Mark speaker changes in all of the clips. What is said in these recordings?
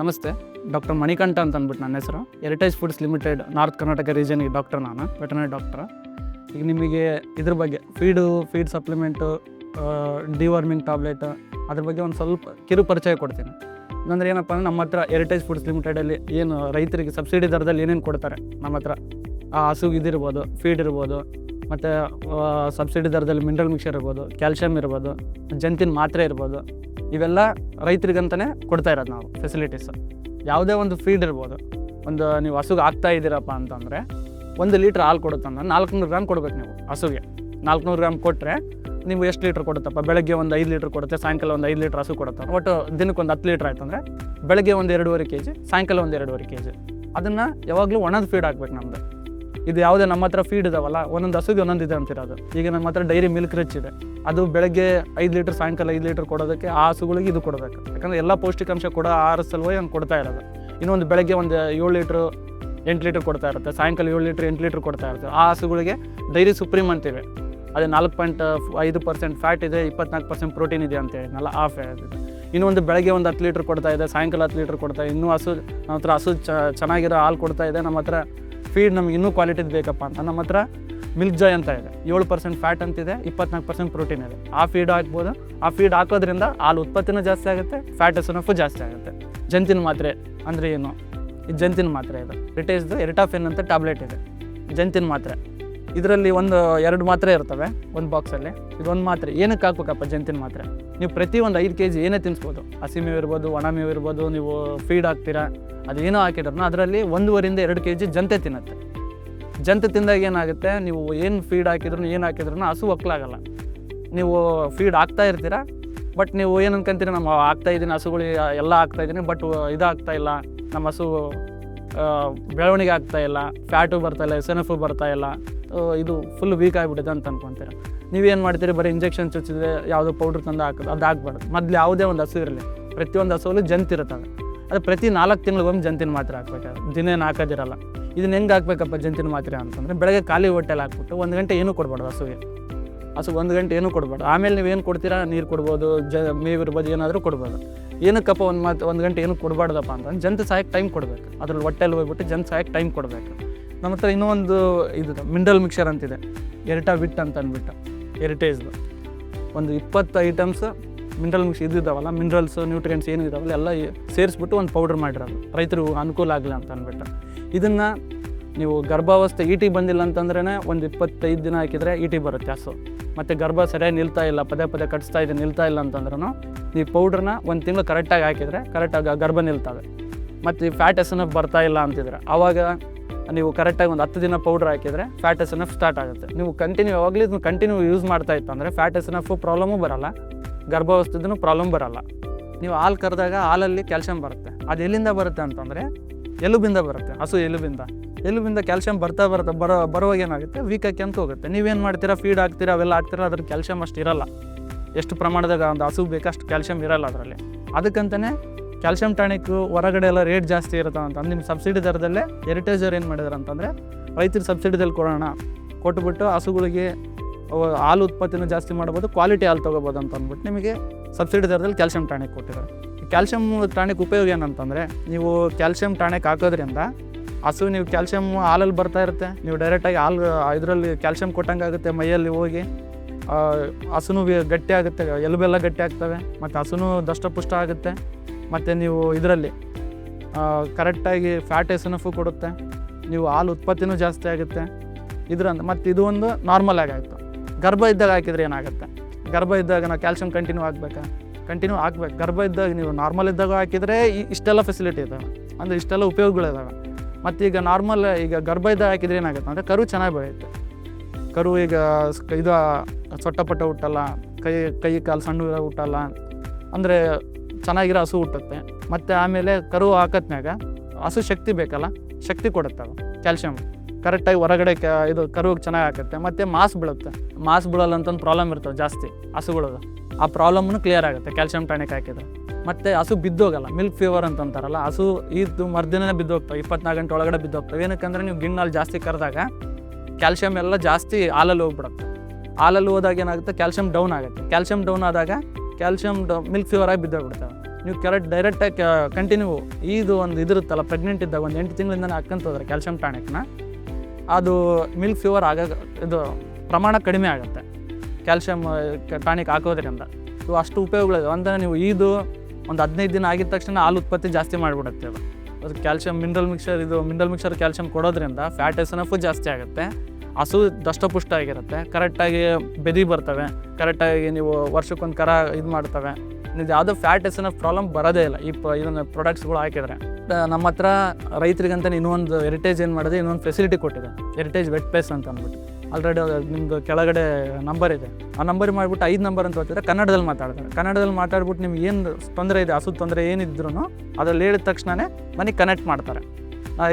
Speaker 1: ನಮಸ್ತೆ, ಡಾಕ್ಟರ್ ಮಣಿಕಂಠ ಅಂತ ಅಂದ್ಬಿಟ್ಟು ನನ್ನ ಹೆಸರು. Heritage foods limited north Karnataka ರೀಜನ್ಗೆ doctor ನಾನು ವೆಟನರಿ ಡಾಕ್ಟರ್. ಈಗ ನಿಮಗೆ ಇದ್ರ ಬಗ್ಗೆ feed feed supplement deworming tablet ಅದ್ರ ಬಗ್ಗೆ ಒಂದು ಸ್ವಲ್ಪ ಕಿರು ಪರಿಚಯ ಕೊಡ್ತೀನಿ. ಅಂದರೆ ಏನಪ್ಪ ಅಂದ್ರೆ ನಮ್ಮ ಹತ್ರ ಹೆರಿಟೇಜ್ ಫುಡ್ಸ್ ಲಿಮಿಟೆಡಲ್ಲಿ ಏನು ರೈತರಿಗೆ ಸಬ್ಸಿಡಿ ದರದಲ್ಲಿ ಏನೇನು ಕೊಡ್ತಾರೆ, ನಮ್ಮ ಹತ್ರ. ಆ ಹಸುಗೆ ಇದಿರ್ಬೋದು ಫೀಡ್ ಇರ್ಬೋದು ಮತ್ತು ಸಬ್ಸಿಡಿ ದರದಲ್ಲಿ ಮಿನರಲ್ ಮಿಕ್ಸರ್ ಇರ್ಬೋದು ಕ್ಯಾಲ್ಶಿಯಂ ಇರ್ಬೋದು, ಜಂತಿನ ಮಾತ್ರೆ ಇರ್ಬೋದು, ಇವೆಲ್ಲ ರೈತರಿಗಂತಲೇ ಕೊಡ್ತಾ ಇರೋದು ನಾವು ಫೆಸಿಲಿಟೀಸ್ ಯಾವುದೇ ಒಂದು ಫೀಡ್ ಇರ್ಬೋದು. ಒಂದು ನೀವು ಹಸುಗೆ ಆಗ್ತಾ ಇದ್ದೀರಪ್ಪ ಅಂತಂದರೆ, ಒಂದು ಲೀಟ್ರ್ ಹಾಲು ಕೊಡುತ್ತಂದ್ರೆ ನಾಲ್ಕುನೂರು ಗ್ರಾಮ್ ಕೊಡ್ಬೇಕು ನೀವು ಹಸುಗೆ. ನಾಲ್ಕುನೂರು ಗ್ರಾಮ್ ಕೊಟ್ಟರೆ ನೀವು ಎಷ್ಟು ಲೀಟ್ರ್ ಕೊಡುತ್ತಪ್ಪ? ಬೆಳಗ್ಗೆ ಒಂದು ಐದು ಲೀಟ್ರ್ ಕೊಡುತ್ತೆ, ಸಾಯಂಕಾಲ ಒಂದು ಐದು ಲೀಟ್ರ್ ಹಸು ಕೊಡುತ್ತೆ. ಒಟ್ಟು ದಿನಕ್ಕೆ ಒಂದು ಹತ್ತು ಲೀಟ್ರ್ ಆಯ್ತಂದ್ರೆ ಬೆಳಗ್ಗೆ ಒಂದು ಎರಡೂವರೆ ಕೆ ಜಿ ಸಾಯಂಕಾಲ ಒಂದು ಎರಡೂವರೆ ಕೆ ಜಿ ಅದನ್ನು ಯಾವಾಗಲೂ ಒಣದ ಫೀಡ್ ಹಾಕ್ಬೇಕು ನಮ್ಮದು ಇದು ಯಾವುದೇ ನಮ್ಮ ಹತ್ರ ಫೀಡ್ ಇದಾವಲ್ಲ, ಒಂದೊಂದು ಹಸುಗೆ ಒಂದೊಂದು ಇದೆ ಅಂತಿರೋದು ಈಗ ನಮ್ಮ ಹತ್ರ ಡೈರಿ ಮಿಲ್ಕ್ ರಿಚ್ ಇದೆ. ಅದು ಬೆಳಗ್ಗೆ ಐದು ಲೀಟರ್ ಸಾಯಂಕಾಲ ಐದು ಲೀಟರ್ ಕೊಡೋದಕ್ಕೆ ಆ ಹಸುಗಳಿಗೆ ಇದು ಕೊಡಬೇಕು. ಯಾಕಂದರೆ ಎಲ್ಲ ಪೌಷ್ಟಿಕಾಂಶ ಕೂಡ ಆಹಾರ ಸಲುವಾಗಿ ಹಂಗೆ ಕೊಡ್ತಾ ಇರೋದು. ಇನ್ನೊಂದು ಬೆಳಗ್ಗೆ ಒಂದು ಏಳು ಲೀಟ್ರು ಎಂಟು ಲೀಟ್ರ್ ಕೊಡ್ತಾ ಇರುತ್ತೆ. ಸಾಯಂಕಾಲ ಏಳು ಲೀಟ್ರ್ ಎಂಟು ಲೀಟ್ರ್ ಕೊಡ್ತಾ ಇರುತ್ತೆ. ಆ ಹಸುಗಳಿಗೆ ಡೈರಿ ಸುಪ್ರೀಮ್ ಅಂತೀವಿ. ಅದೇ ನಾಲ್ಕು ಪಾಯಿಂಟ್ ಐದು ಪರ್ಸೆಂಟ್ ಫ್ಯಾಟ್ ಇದೆ, ಇಪ್ಪತ್ನಾಲ್ಕು ಪರ್ಸೆಂಟ್ ಪ್ರೋಟೀನ್ ಇದೆ ಅಂತ ಹೇಳಿದ್ನಲ್ಲ ಆ ಫ್ಯಾಟ್ ಇದೆ ಇನ್ನೊಂದು ಬೆಳಗ್ಗೆ ಒಂದು ಹತ್ತು ಲೀಟ್ರ್ ಕೊಡ್ತಾ ಇದೆ, ಸಾಯಂಕಾಲ ಹತ್ತು ಲೀಟ್ರ್ ಕೊಡ್ತಾ ಇದೆ. ಇನ್ನೂ ಹಸು, ನಮ್ಮ ಹತ್ರ ಹಸು ಚೆನ್ನಾಗಿರೋ ಹಾಲು ಕೊಡ್ತಾ ಇದೆ, ನಮ್ಮ ಹತ್ರ ಫೀಡ್ ನಮ್ಗೆ ಇನ್ನೂ ಕ್ವಾಲಿಟಿದು ಬೇಕಪ್ಪ ಅಂತ. ನಮ್ಮ ಹತ್ರ ಮಿಲ್ಕ್ ಜಾಯ್ ಅಂತ ಇದೆ. ಏಳು ಪರ್ಸೆಂಟ್ ಫ್ಯಾಟ್ ಅಂತಿದೆ ಇಪ್ಪತ್ನಾಲ್ಕು ಪರ್ಸೆಂಟ್ ಪ್ರೋಟೀನ್ ಇದೆ. ಆ ಫೀಡ್ ಹಾಕ್ಬೋದು. ಆ ಫೀಡ್ ಹಾಕೋದ್ರಿಂದ ಹಾಲು ಉತ್ಪತ್ತಿನೂ ಜಾಸ್ತಿ ಆಗುತ್ತೆ ಫ್ಯಾಟ್ ಎಸ್ಎನ್ಎಫ್ ಜಾಸ್ತಿ ಆಗುತ್ತೆ. ಜಂತಿನ ಮಾತ್ರೆ ಅಂದರೆ ಏನು? ಇದು ಜಂತಿನ ಮಾತ್ರೆ ಇದು. ರಿಟೇಸ್ದು ಎರಿಟಾಫೆನ್ ಅಂತ ಟ್ಯಾಬ್ಲೆಟ್ ಇದೆ. ಜಂತಿನ ಮಾತ್ರೆ. ಇದರಲ್ಲಿ ಒಂದು, ಎರಡು ಮಾತ್ರೆ ಇರ್ತವೆ, ಒಂದು ಬಾಕ್ಸಲ್ಲಿ ಇದೊಂದು ಮಾತ್ರೆ. ಏನಕ್ಕೆ ಹಾಕ್ಬೇಕಪ್ಪ ಜಂತಿನ ಮಾತ್ರೆ? ನೀವು ಪ್ರತಿ ಒಂದು ಐದು ಕೆ ಜಿ ಏನೇ ತಿನ್ನಿಸ್ಬೋದು ಹಸಿ ಮೇವು ಇರ್ಬೋದು, ಒಣ ಮೇವು ಇರ್ಬೋದು, ನೀವು ಫೀಡ್ ಹಾಕ್ತೀರಾ ಅದೇನೋ ಹಾಕಿದ್ರು ಅದರಲ್ಲಿ ಒಂದೂವರಿಂದ ಎರಡು ಕೆ ಜಿ ಜಂತೆ ತಿನ್ನುತ್ತೆ. ಜಂತೆ ತಿಂದಾಗ ಏನಾಗುತ್ತೆ, ನೀವು ಏನು ಫೀಡ್ ಹಾಕಿದ್ರು ಏನು ಹಾಕಿದ್ರು ಹಸು ಒಕ್ಕಲಾಗಲ್ಲ ನೀವು ಫೀಡ್ ಹಾಕ್ತಾ ಇರ್ತೀರಾ ಬಟ್ ನೀವು ಏನು ಅನ್ಕೊಂತೀರಿ, ನಮ್ಮ ಆಗ್ತಾ ಇದ್ದೀನಿ ಹಸುಗಳಿಗೆ ಎಲ್ಲ ಆಗ್ತಾ ಇದ್ದೀನಿ ಬಟ್ ಇದಾಗ್ತಾ ಇಲ್ಲ, ನಮ್ಮ ಹಸು ಬೆಳವಣಿಗೆ ಆಗ್ತಾ ಇಲ್ಲ ಫ್ಯಾಟು ಬರ್ತಾ ಇಲ್ಲ ಎಸ್ ಎನ್ ಎಫ್ ಬರ್ತಾ ಇಲ್ಲ ಇದು ಫುಲ್ ವೀಕ್ ಆಗಿಬಿಟ್ಟಿದೆ ಅಂತ ಅನ್ಕೊಂತೀರ. ನೀವೇನು ಮಾಡ್ತೀರಿ? ಬರೀ ಇಂಜೆಕ್ಷನ್ ಚುಚ್ಚಿದ್ರೆ ಯಾವುದೋ ಪೌಡ್ರ್ ತಂದು ಹಾಕೋದು ಅದು ಹಾಕ್ಬಾರ್ದು. ಮೊದಲು ಯಾವುದೇ ಒಂದು ಹಸು ಇರಲಿ. ಪ್ರತಿಯೊಂದು ಹಸುವಲ್ಲೂ ಜಂತಿರುತ್ತದೆ ಅದು ಪ್ರತಿ ನಾಲ್ಕು ತಿಂಗಳಿಗೊಮ್ಮೆ ಜಂತಿನ ಮಾತ್ರೆ ಹಾಕ್ಬೇಕಾದ್ರೆ ದಿನೇನು ಹಾಕೋದಿರಲ್ಲ. ಇದನ್ನ ಹೆಂಗೆ ಹಾಕ್ಬೇಕಪ್ಪ ಜಂತಿನ ಮಾತ್ರೆ ಅಂತಂದರೆ, ಬೆಳಗ್ಗೆ ಖಾಲಿ ಹೊಟ್ಟೆಲಿ ಹಾಕ್ಬಿಟ್ಟು ಒಂದು ಗಂಟೆ ಏನೂ ಕೊಡ್ಬಾರ್ದು ಹಸುವಿಗೆ. ಹಸು ಒಂದು ಗಂಟೆ ಏನೂ ಕೊಡ್ಬಾರ್ದು. ಆಮೇಲೆ ನೀವು ಏನು ಕೊಡ್ತೀರಾ? ನೀರು ಕೊಡ್ಬೋದು, ಜ ಮೇವಿರ್ಬೋದು ಏನಾದರೂ ಕೊಡ್ಬೋದು. ಏನಕ್ಕಪ್ಪ ಒಂದು ಮಾತು ಒಂದು ಗಂಟೆ ಏನೂ ಕೊಡಬಾರ್ದಪ್ಪ ಅಂತಂದ್ರೆ, ಜಂತು ಸಾಯಕ್ಕೆ ಟೈಮ್ ಕೊಡಬೇಕು. ಅದ್ರಲ್ಲಿ ಹೊಟ್ಟೆಲಿ ಹೋಗ್ಬಿಟ್ಟು ಜಂತು ಸಾಯಕ್ಕೆ ಟೈಮ್ ಕೊಡಬೇಕು. ನಮ್ಮ ಹತ್ರ ಇನ್ನೂ ಒಂದು ಇದು ಮಿಂಡಲ್ ಮಿಕ್ಸರ್ ಅಂತಿದೆ. ಎರಿಟಾ ವಿಟ್ ಅಂತ ಅಂದ್ಬಿಟ್ಟು ಹೆರಿಟೇಜ್ದು ಒಂದು ಇಪ್ಪತ್ತು ಐಟಮ್ಸ್ ಮಿನರಲ್ ಮಿಕ್ಸ್ ಇದ್ದಿದ್ದಾವಲ್ಲ ಮಿನರಲ್ಸ್ ನ್ಯೂಟ್ರಿಯೆಂಟ್ಸ್ ಏನು ಇದ್ದಾವಲ್ಲ ಎಲ್ಲ ಸೇರಿಸ್ಬಿಟ್ಟು ಒಂದು ಪೌಡರ್ ಮಾಡಿರೋದು. ರೈತರು ಅನುಕೂಲ ಆಗಲಿ ಅಂತ ಅಂದ್ಬಿಟ್ಟು. ಇದನ್ನು ನೀವು ಗರ್ಭಾವಸ್ಥೆ ಈಟಿ ಬಂದಿಲ್ಲ ಅಂತಂದ್ರೇ ಒಂದು ಇಪ್ಪತ್ತೈದು ದಿನ ಹಾಕಿದರೆ ಈಟಿ ಬರುತ್ತೆ ಹಸು. ಮತ್ತು ಗರ್ಭ ಸರಿಯಾಗಿ ನಿಲ್ತಾ ಇಲ್ಲ, ಪದೇ ಪದೇ ಕಟ್ಸ್ತಾ ಇದೆ, ನಿಲ್ತಾ ಇಲ್ಲ ಅಂತಂದ್ರೂ ನೀವು ಪೌಡ್ರನ್ನ ಒಂದು ತಿಂಗಳು ಕರೆಕ್ಟಾಗಿ ಹಾಕಿದರೆ ಕರೆಕ್ಟಾಗಿ ಗರ್ಭ ನಿಲ್ತವೆ. ಮತ್ತು ಈ ಫ್ಯಾಟ್ ಎಸ್ ಬರ್ತಾ ಇಲ್ಲ ಅಂತಿದ್ರೆ, ಆವಾಗ ನೀವು ಕರೆಕ್ಟಾಗಿ ಒಂದು ಹತ್ತು ದಿನ ಪೌಡ್ರ್ ಹಾಕಿದರೆ fat S N F start ಆಗುತ್ತೆ. ನೀವು ಕಂಟಿನ್ಯೂ ಯಾವಾಗಲೂ ಕಂಟಿನ್ಯೂ ಯೂಸ್ ಮಾಡ್ತಾ ಇತ್ತು ಅಂದರೆ ಫ್ಯಾಟ್ ಎಸ್ ಎನ್ ಎಫ್ ಪ್ರಾಬ್ಲಮೂ ಬರಲ್ಲ. ಗರ್ಭಾವಸ್ಥೆದೂ ಪ್ರಾಬ್ಲಮ್ ಬರಲ್ಲ. ನೀವು ಹಾಲು ಕರೆದಾಗ ಹಾಲಲ್ಲಿ ಕ್ಯಾಲ್ಶಿಯಂ ಬರುತ್ತೆ. ಅದು ಎಲ್ಲಿಂದ ಬರುತ್ತೆ ಅಂತಂದರೆ ಎಲುಬಿಂದ ಬರುತ್ತೆ. ಹಸು ಎಲುಬಿಂದ. ಎಲುಬಿಂದ ಕ್ಯಾಲ್ಶಿಯಂ ಬರ್ತಾ ಬರ್ತಾ ಬರೋ, ಬರುವಾಗ ಏನಾಗುತ್ತೆ? ವೀಕ್ ಆಗಿ ಅಂತ ಹೋಗುತ್ತೆ. ನೀವೇನು ಮಾಡ್ತೀರಾ? ಫೀಡ್ ಹಾಕ್ತೀರಾ? ಅವೆಲ್ಲ ಹಾಕ್ತೀರಾ? ಅದ್ರ ಕ್ಯಾಲ್ಶಿಯಂ ಅಷ್ಟು ಇರಲ್ಲ. ಎಷ್ಟು ಪ್ರಮಾಣದಾಗ ಒಂದು ಹಸು ಬೇಕಷ್ಟು ಕ್ಯಾಲ್ಶಿಯಂ ಇರಲ್ಲ ಅದರಲ್ಲಿ. ಅದಕ್ಕಂತಲೇ ಕ್ಯಾಲ್ಶಿಯಂ ಟಾನಿಕ್ ಹೊರಗಡೆ ಎಲ್ಲ ರೇಟ್ ಜಾಸ್ತಿ ಇರುತ್ತೆ ಅಂತ. ನಿಮ್ಮ ಸಬ್ಸಿಡಿ ದರದಲ್ಲೇ ಹೆರಿಟೇಜರ್ ಏನು ಮಾಡಿದಾರೆ ಅಂತಂದರೆ ರೈತರು ಸಬ್ಸಿಡಿದಲ್ಲಿ ಕೊಡೋಣ. ಕೊಟ್ಬಿಟ್ಟು ಹಸುಗಳಿಗೆ ಹಾಲು ಉತ್ಪತ್ತಿನೂ ಜಾಸ್ತಿ ಮಾಡ್ಬೋದು ಕ್ವಾಲಿಟಿ ಹಾಲು ತೊಗೋಬೋದು ಅಂತ ಅಂದ್ಬಿಟ್ಟು ನಿಮಗೆ ಸಬ್ಸಿಡಿ ದರದಲ್ಲಿ ಕ್ಯಾಲ್ಸಿಯಂ ಟಾನಿಕ್ ಕೊಟ್ಟಿದ್ದಾರೆ. ಕ್ಯಾಲ್ಸಿಯಂ ಟಾನಿಕ್ ಉಪಯೋಗ ಏನಂತಂದರೆ ನೀವು ಕ್ಯಾಲ್ಸಿಯಂ ಟಾನಿಕ್ ಹಾಕೋದ್ರಿಂದ ಹಸು ನೀವು ಕ್ಯಾಲ್ಸಿಯಂ ಹಾಲಲ್ಲಿ ಬರ್ತಾ ಇರುತ್ತೆ. ನೀವು ಡೈರೆಕ್ಟಾಗಿ ಹಾಲು, ಇದರಲ್ಲಿ ಕ್ಯಾಲ್ಸಿಯಂ ಕೊಟ್ಟಂಗೆ ಆಗುತ್ತೆ, ಮೈಯಲ್ಲಿ ಹೋಗಿ ಹಸುನು ಗಟ್ಟಿ ಆಗುತ್ತೆ, ಎಲುಬೆಲ್ಲ ಗಟ್ಟಿ ಆಗ್ತವೆ, ಮತ್ತು ಹಸುನು ದಷ್ಟಪುಷ್ಟ ಆಗುತ್ತೆ. ಮತ್ತು ನೀವು ಇದರಲ್ಲಿ ಕರೆಕ್ಟಾಗಿ ಫ್ಯಾಟ್ ಎಸ್ಎನ್ಎಫು ಕೊಡುತ್ತೆ, ನೀವು ಹಾಲು ಉತ್ಪತ್ತಿನೂ ಜಾಸ್ತಿ ಆಗುತ್ತೆ. ಇದರಿಂದ, ಮತ್ತು ಇದು ಒಂದು ನಾರ್ಮಲ್ ಆಗಿ ಆಯಿತು. ಗರ್ಭ ಇದ್ದಾಗ ಹಾಕಿದ್ರೆ ಏನಾಗುತ್ತೆ? ಗರ್ಭ ಇದ್ದಾಗ ನಾವು ಕ್ಯಾಲ್ಸಿಯಂ ಕಂಟಿನ್ಯೂ ಆಗಬೇಕಾ ಕಂಟಿನ್ಯೂ ಹಾಕ್ಬೇಕು. ಗರ್ಭ ಇದ್ದಾಗ ನೀವು ನಾರ್ಮಲ್ ಇದ್ದಾಗ ಹಾಕಿದರೆ ಇಷ್ಟೆಲ್ಲ ಫೆಸಿಲಿಟಿ ಇದ್ದಾವೆ ಅಂದರೆ ಇಷ್ಟೆಲ್ಲ ಉಪಯೋಗಗಳಿದಾವೆ ಮತ್ತು ಈಗ ನಾರ್ಮಲ್ ಈಗ ಗರ್ಭ ಇದ್ದಾಗ ಹಾಕಿದರೆ ಏನಾಗುತ್ತೆ? ಅಂದರೆ ಕರು ಚೆನ್ನಾಗಿ ಬೆಳೆಯುತ್ತೆ. ಕರು ಈಗ ಇದು ಸೊಟ್ಟಪಟ್ಟ ಹುಟ್ಟಲ್ಲ, ಕೈ ಕೈ ಕಾಲು ಸಣ್ಣ ಹುಟ್ಟಲ್ಲ. ಅಂದರೆ ಚೆನ್ನಾಗಿರೋ ಹಸು ಹುಟ್ಟುತ್ತೆ. ಮತ್ತು ಆಮೇಲೆ ಕರು ಹಾಕತ್ನಾಗ ಹಸು ಶಕ್ತಿ ಬೇಕಲ್ಲ, ಶಕ್ತಿ ಕೊಡುತ್ತೆ ಅದು ಕ್ಯಾಲ್ಶಿಯಂ ಕರೆಕ್ಟಾಗಿ ಹೊರಗಡೆ ಇದು ಕರುವಿಗೆ ಚೆನ್ನಾಗಿ ಹಾಕುತ್ತೆ, ಮತ್ತು ಮಾಸ್ ಬೀಳುತ್ತೆ. ಮಾಸ್ ಬೀಳಲ್ಲ ಅಂತ ಒಂದು ಪ್ರಾಬ್ಲಮ್ ಇರ್ತವೆ ಜಾಸ್ತಿ ಹಸುಗಳದು. ಆ ಪ್ರಾಬ್ಲಮ್ನು ಕ್ಲಿಯರ್ ಆಗುತ್ತೆ ಕ್ಯಾಲ್ಶಿಯಂ ಟಾನಿಕ್ ಹಾಕಿದ್ರೆ. ಮತ್ತು ಹಸು ಬಿದ್ದೋಗಲ್ಲ ಮಿಲ್ಕ್ ಫೀವರ್ ಅಂತ ಅಂತಾರಲ್ಲ, ಹಸು ಇದು ಮರ್ದಿನೇ ಬಿದ್ದೋಗ್ತವೆ, ಇಪ್ಪತ್ನಾಲ್ಕು ಗಂಟೆ ಒಳಗಡೆ ಬಿದ್ದೋಗ್ತವೆ. ಏನಕ್ಕಂದ್ರೆ ನೀವು ಗಿಣ್ಣಲ್ಲಿ ಜಾಸ್ತಿ ಕರೆದಾಗ ಕ್ಯಾಲ್ಶಿಯಂ ಎಲ್ಲ ಜಾಸ್ತಿ ಹಾಲಲ್ಲಿ ಹೋಗ್ಬಿಡುತ್ತೆ. ಹಾಲಲ್ಲಿ ಹೋದಾಗ ಏನಾಗುತ್ತೆ ಕ್ಯಾಲ್ಶಿಯಂ ಡೌನ್ ಆಗುತ್ತೆ. ಕ್ಯಾಲ್ಶಿಯಂ ಡೌನ್ ಆದಾಗ ಕ್ಯಾಲ್ಶಿಯಂ ಮಿಲ್ಕ್ ಫೀವರ್ ಆಗಿ ಬಿದ್ದೋಗ್ಬಿಡ್ತವೆ ನೀವು ಕರೆಕ್ಟ್ ಡೈರೆಕ್ಟಾಗಿ ಕಂಟಿನ್ಯೂ ಇದು ಒಂದು ಇದಿರುತ್ತಲ್ಲ ಪ್ರೆಗ್ನೆಂಟ್ ಇದ್ದಾಗ ಒಂದು ಎಂಟು ತಿಂಗಳಿಂದ ಹಾಕ್ಕಂತ ಹೋದ್ರೆ ಕ್ಯಾಲ್ಶಿಯಂ ಟಾನಿಕ್ನ ಅದು ಮಿಲ್ಕ್ ಫೀವರ್ ಆಗ ಇದು ಪ್ರಮಾಣ ಕಡಿಮೆ ಆಗುತ್ತೆ. ಕ್ಯಾಲ್ಶಿಯಂ ಟಾನಿಕ್ ಹಾಕೋದ್ರಿಂದ. ಸೊ ಅಷ್ಟು ಉಪಯೋಗಗಳಿದೆ. ಅಂದರೆ ನೀವು ಇದು ಒಂದು ಹದಿನೈದು ದಿನ ಆಗಿದ ತಕ್ಷಣ ಹಾಲು ಉತ್ಪತ್ತಿ ಜಾಸ್ತಿ ಮಾಡಿಬಿಡುತ್ತೆ ಅದು. ಅದು ಕ್ಯಾಲ್ಶಿಯಂ ಮಿನರಲ್ ಮಿಕ್ಸರ್ ಇದು ಮಿನರಲ್ ಮಿಕ್ಸರ್ ಕ್ಯಾಲ್ಶಿಯಂ ಕೊಡೋದ್ರಿಂದ ಫ್ಯಾಟ್ ಎಸ್ಎನಫು ಜಾಸ್ತಿ ಆಗುತ್ತೆ. ಹಸು ದಷ್ಟಪುಷ್ಟ ಆಗಿರುತ್ತೆ. ಕರೆಕ್ಟಾಗಿ ಬೆದಿ ಬರ್ತವೆ. ಕರೆಕ್ಟಾಗಿ ನೀವು ವರ್ಷಕ್ಕೊಂದು ಕರ ಇದು ಮಾಡ್ತವೆ. ನೀವು ಯಾವುದೋ ಫ್ಯಾಟ್ ಎಸ್ ಪ್ರಾಬ್ಲಮ್ ಬರೋದೇ ಇಲ್ಲ. ಈ ಪ ಇದನ್ನು ಪ್ರಾಡಕ್ಟ್ಸ್ಗಳು ಹಾಕಿದರೆ. ನಮ್ಮ ಹತ್ರ ರೈತರಿಗಂತ ಇನ್ನೊಂದು ಹೆರಿಟೇಜ್ ಏನು ಮಾಡಿದೆ, ಇನ್ನೊಂದು ಫೆಸಿಲಿಟಿ ಕೊಟ್ಟಿದೆ. ಹೆರಿಟೇಜ್ ವೆಟ್ ಪ್ಲೇಸ್ ಅಂತ ಅಂದ್ಬಿಟ್ಟು. ಆಲ್ರೆಡಿ ನಿಮ್ಮದು ಕೆಳಗಡೆ ನಂಬರ್ ಇದೆ. ಆ ನಂಬರ್ ಮಾಡಿಬಿಟ್ಟು ಐದು ನಂಬರ್ ಅಂತ ಬರ್ತಿದ್ರೆ ಕನ್ನಡದಲ್ಲಿ ಮಾತಾಡ್ತಾರೆ. ಕನ್ನಡದಲ್ಲಿ ಮಾತಾಡ್ಬಿಟ್ಟು ನಿಮ್ಗೆ ಏನು ತೊಂದರೆ ಇದೆ, ಹಸು ತೊಂದರೆ ಏನಿದ್ರು ಅದ್ರಲ್ಲಿ ಹೇಳಿದ ತಕ್ಷಣವೇ ಮನೆಗೆ ಕನೆಕ್ಟ್ ಮಾಡ್ತಾರೆ.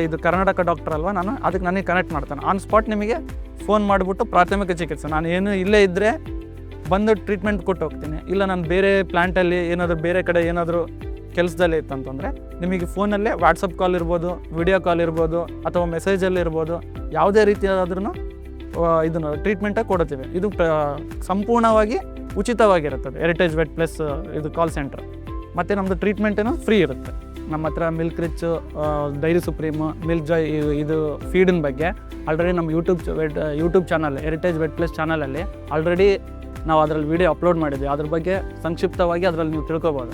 Speaker 1: ಇದು ಕರ್ನಾಟಕ ಡಾಕ್ಟರ್ ಅಲ್ವಾ ನಾನು? ಅದಕ್ಕೆ ನನಗೆ ಕನೆಕ್ಟ್ ಮಾಡ್ತಾನೆ. ಆನ್ ಸ್ಪಾಟ್ ನಿಮಗೆ ಫೋನ್ ಮಾಡಿಬಿಟ್ಟು ಪ್ರಾಥಮಿಕ ಚಿಕಿತ್ಸೆ. ನಾನು ಏನು ಇಲ್ಲೇ ಇದ್ದರೆ ಬಂದು ಟ್ರೀಟ್ಮೆಂಟ್ ಕೊಟ್ಟು ಹೋಗ್ತೀನಿ. ಇಲ್ಲ ನಾನು ಬೇರೆ ಪ್ಲ್ಯಾಂಟಲ್ಲಿ ಏನಾದರೂ ಬೇರೆ ಕಡೆ ಏನಾದರೂ ಕೆಲಸದಲ್ಲಿ ಇತ್ತಂತಂದರೆ ನಿಮಗೆ ಫೋನಲ್ಲೇ ವಾಟ್ಸಪ್ ಕಾಲ್ ಇರ್ಬೋದು ವಿಡಿಯೋ ಕಾಲ್ ಇರ್ಬೋದು, ಅಥವಾ ಮೆಸೇಜಲ್ಲಿ ಇರ್ಬೋದು, ಯಾವುದೇ ರೀತಿಯಾದ್ರೂ ಇದನ್ನು ಟ್ರೀಟ್ಮೆಂಟಾಗಿ ಕೊಡುತ್ತೀವಿ ಇದು ಪ್ರ ಸಂಪೂರ್ಣವಾಗಿ ಉಚಿತವಾಗಿರುತ್ತದೆ. ಹೆರಿಟೇಜ್ ವೆಟ್ ಪ್ಲಸ್ ಇದು ಕಾಲ್ ಸೆಂಟ್ರ್ ಮತ್ತು ನಮ್ಮದು ಟ್ರೀಟ್ಮೆಂಟೇನು ಫ್ರೀ ಇರುತ್ತೆ. ನಮ್ಮ ಹತ್ರ milk rich dairy supreme milk joy ಇದು ಫೀಡಿನ ಬಗ್ಗೆ ಆಲ್ರೆಡಿ ನಮ್ಮ YouTube vet YouTube channel heritage vet plus ಚಾನಲಲ್ಲಿ ಆಲ್ರೆಡಿ ನಾವು ಅದರಲ್ಲಿ ವಿಡಿಯೋ ಅಪ್ಲೋಡ್ ಮಾಡಿದ್ವಿ. ಅದ್ರ ಬಗ್ಗೆ ಸಂಕ್ಷಿಪ್ತವಾಗಿ ಅದರಲ್ಲಿ ನೀವು ತಿಳ್ಕೊಬೋದು.